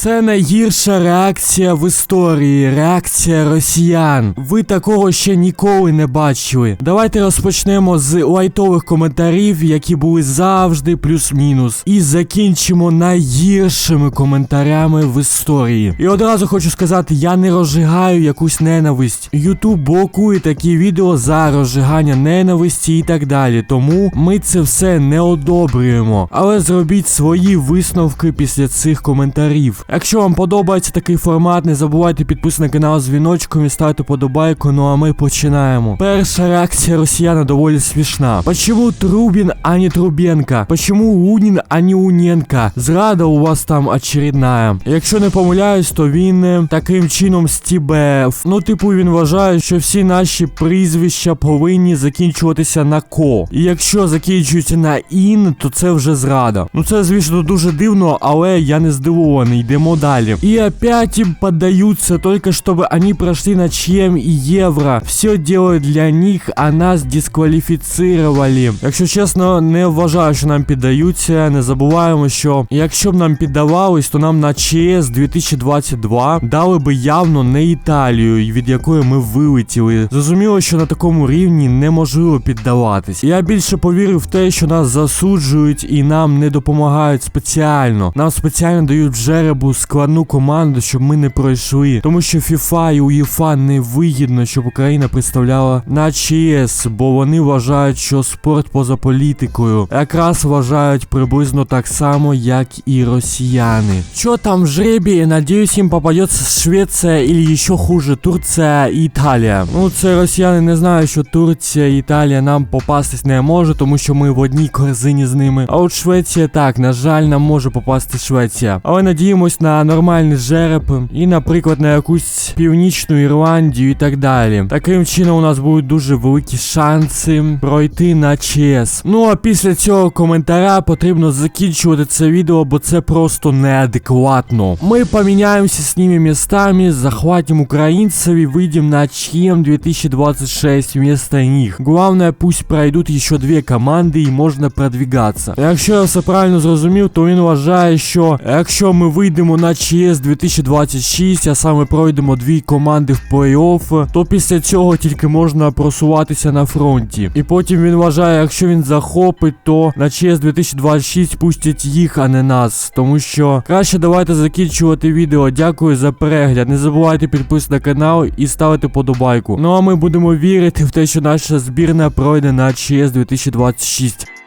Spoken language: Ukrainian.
Це найгірша реакція в історії, реакція росіян. Ви такого ще ніколи не бачили. Давайте розпочнемо з лайтових коментарів, які були завжди плюс-мінус. І закінчимо найгіршими коментарями в історії. І одразу хочу сказати, я не розжигаю якусь ненависть. Ютуб блокує такі відео за розжигання ненависті і так далі. Тому ми це все не одобрюємо. Але зробіть свої висновки після цих коментарів. Якщо вам подобається такий формат, не забувайте підписати на канал з дзвіночком і ставити подобайку. Ну а ми починаємо. Перша реакція росіяна доволі смішна. Почему Трубін, а не Трубенка? Почему Лунін, а не Уненка? Зрада у вас там очередная. Якщо не помиляюсь, то він е, таким чином стібе. Ну, типу, він вважає, що всі наші прізвища повинні закінчуватися на ко. І якщо закінчуються на ін, то це вже зрада. Ну це, звісно, дуже дивно, але я не здивований. Йдемо далі. І опять им поддаются, только чтобы они прошли на ЧМ и Евро. Все делают для них, а нас дискваліфіцировали. Якщо чесно, не вважаю, що нам піддаються. Не забуваємо, що якщо б нам піддавались, то нам на ЧС 2022 дали би явно не Італію, від якої ми вилетіли. Зрозуміло, що на такому рівні неможливо піддаватись. Я більше повірив в те, що нас засуджують і нам не допомагають спеціально. Нам спеціально дають в жеребу складну команду, щоб ми не пройшли. Тому що FIFA і УЄФА не вигідно, щоб Україна представляла на ЧС, бо вони вважають, що спорт поза політикою. Якраз вважають приблизно так само, як і росіяни. Що там в жребі? Надіюсь, їм попадеться Швеція і ще хуже Турція і Італія. Ну, це росіяни не знають, що Турція і Італія нам попастись не може, тому що ми в одній корзині з ними. А от Швеція так, на жаль, нам може попасти Швеція. Але надіємось на нормальний жереб і, наприклад, на якусь північну Ірландію і так далі. Таким чином у нас будуть дуже великі шанси пройти на ЧС. Ну а після цього коментаря потрібно закінчувати це відео, бо це просто неадекватно. Ми поміняємося з ними містами, захватим українців і вийдем на ЧМ 2026 вместо них. Главное, пусть пройдуть ще дві команди і можна продвигатися. Якщо я все правильно зрозумів, то він вважає, що якщо ми вийдемо На ЧС 2026, а саме пройдемо дві команди в плей-офф, то після цього тільки можна просуватися на фронті. І потім він вважає, якщо він захопить, то на ЧС 2026 пустять їх, а не нас. Тому що краще давайте закінчувати відео. Дякую за перегляд. Не забувайте підписати на канал і ставити подобайку. Ну а ми будемо вірити в те, що наша збірна пройде на ЧС 2026.